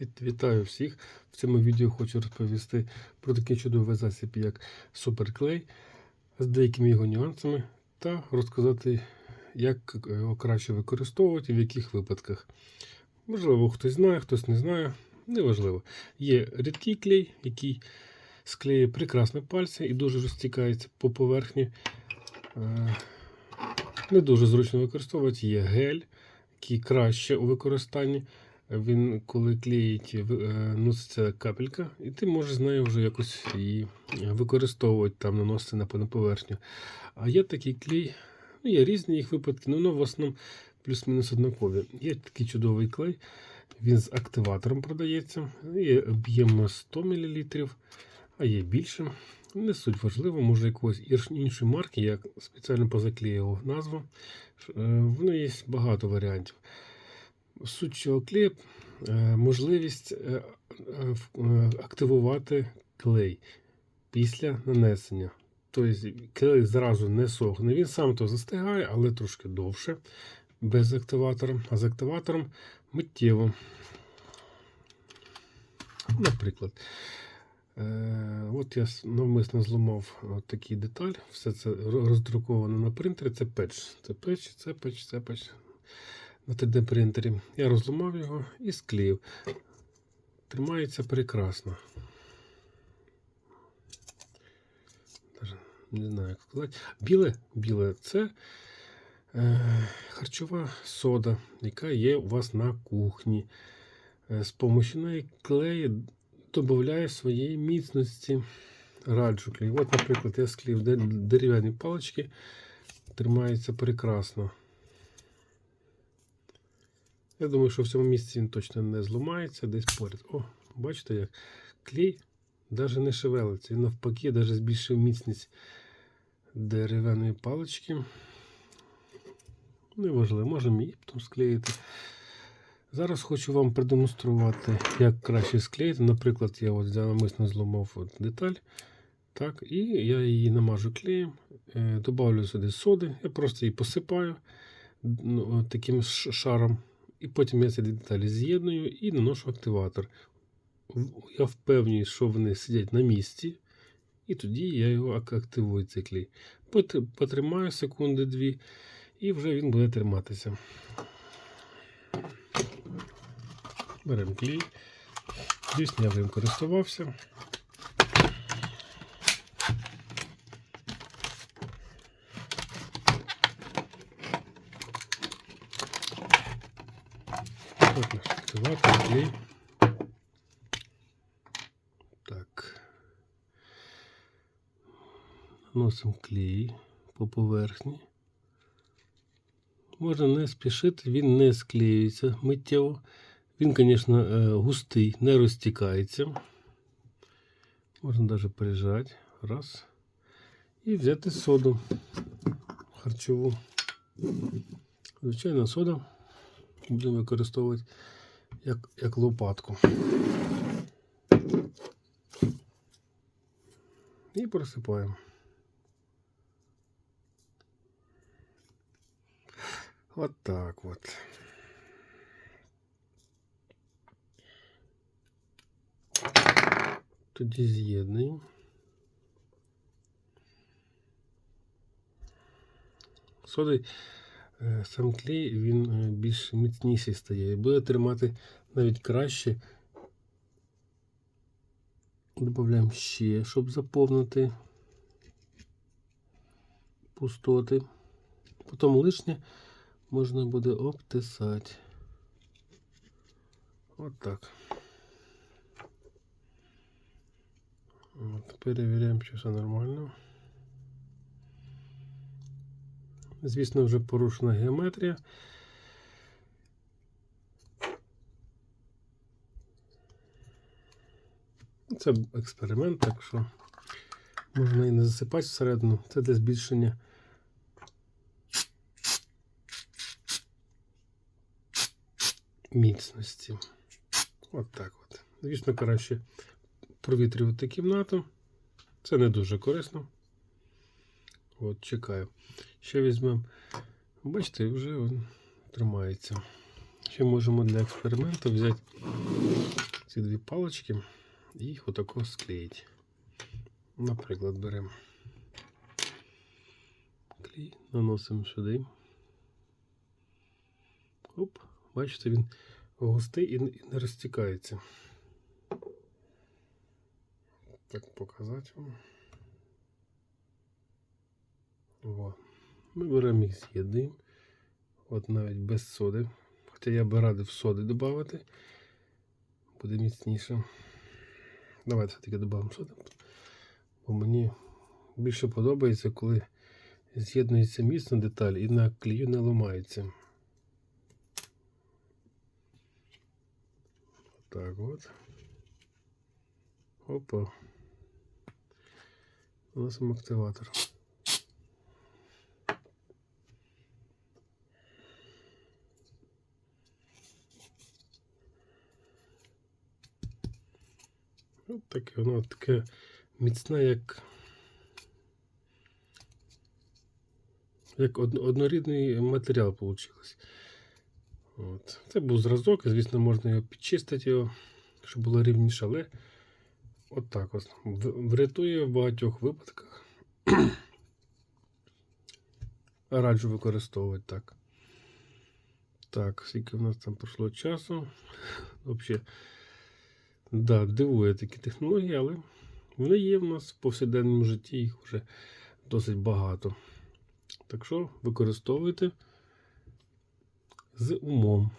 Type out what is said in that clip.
Віт- Вітаю всіх! В цьому відео хочу розповісти про такий чудовий засіб, як суперклей з деякими його нюансами, та розказати, як його краще використовувати в яких випадках. Можливо, хтось знає, хтось не знає, неважливо. Є рідкий клей, який склеює прекрасно пальці і дуже розтікається по поверхні. Е, Не дуже зручно використовувати. Є гель, який краще у використанні. Він, коли клеїть, е, носиться капелька, і ти можеш з нею вже якось її використовувати, там, наносити на поверхню. А є такий клей, ну, є різні їх випадки, ну, воно в основному плюс-мінус однакові. Є такий чудовий клей, він з активатором продається, є об'єм 100 мл, а є більше. Не суть важливо, може якогось іншої марки, я спеціально позаклеював назву. Е, Воно є багато варіантів. Суть цього клею можливість е, е, е, активувати клей після нанесення. Тобто клей зразу не сохне. Він сам то застигає, але трошки довше, без активатора. А з активатором миттєво. Наприклад, от я навмисно зламав такий деталь. Все це ро- роздруковано на принтері. Це печ. Це печ, це печ, це печ на 3D принтері. Я розламав його і склеїв. Тримається прекрасно. Не знаю, як сказати. Біле, біле це е, харчова сода, яка є у вас на кухні. Е, з допомогою неї клей додає своєї міцності. Раджу клей. От, наприклад, я склеїв дерев'яні палички. Тримається прекрасно. Я думаю, що в цьому місці він точно не зламається, десь поряд. О, бачите, як клей навіть не шевелиться. І навпаки, навіть збільшив міцність дерев'яної палички. Неважливо, можемо її потім склеїти. Зараз хочу вам продемонструвати, як краще склеїти. Наприклад, я от навмисно зламав от деталь. Так, і я її намажу клеєм, е, добавлю сюди соди, я просто її посипаю ну, таким шаром. І потім я ці деталі з'єдную і наношу активатор. Я впевнюю, що вони сидять на місці, і тоді я його активую цей клей. Потримаю секунди-дві, і вже він буде триматися. Беремо клей. Звісно, я вже користувався. Наш активатор, клей. Так. Наносимо клей по поверхні. Можна не спішити, він не склеюється миттєво. Він, звісно, е, густий, не розтікається. Можна навіть прижати. Раз. І взяти соду харчову. Звичайна сода. Будемо використовувати як, як лопатку. І просипаємо. От так от. Тоді з'єднуємо. Соди сам клей він е, більш міцніший стає і буде тримати навіть краще. Додаємо ще, щоб заповнити пустоти. Потім лишнє можна буде обтисати. От так. От, перевіряємо, чи все нормально. Звісно, вже порушена геометрія. Це експеримент, так що можна і не засипати всередину. Це для збільшення. Міцності. От так от. Звісно, краще провітрювати кімнату. Це не дуже корисно. От, чекаю. Ще візьмемо. Бачите, вже він тримається. Ще можемо для експерименту взяти ці дві палички і їх отако склеїти. Наприклад, беремо клей, наносимо сюди. Оп, бачите, він густий і не розтікається. Так показати вам. О. Ми беремо їх з'єднуємо. От навіть без соди. Хоча я би радив соди додати. Буде міцніше. Давайте все-таки додамо соди. Бо мені більше подобається, коли з'єднується міцно деталь і на клею не ламається. Так от. Опа. Наносимо активатор. От таке, воно таке міцне, як. Як однорідний матеріал вийшло. От. Це був зразок, звісно, можна його підчистити, його, щоб було рівніше, але от так ось. Врятує в багатьох випадках. Раджу використовувати так. Так, скільки в нас там пройшло часу. Взагалі, да, дивує такі технології, але вони є в нас в повсякденному житті, їх вже досить багато. Так що використовуйте з умом.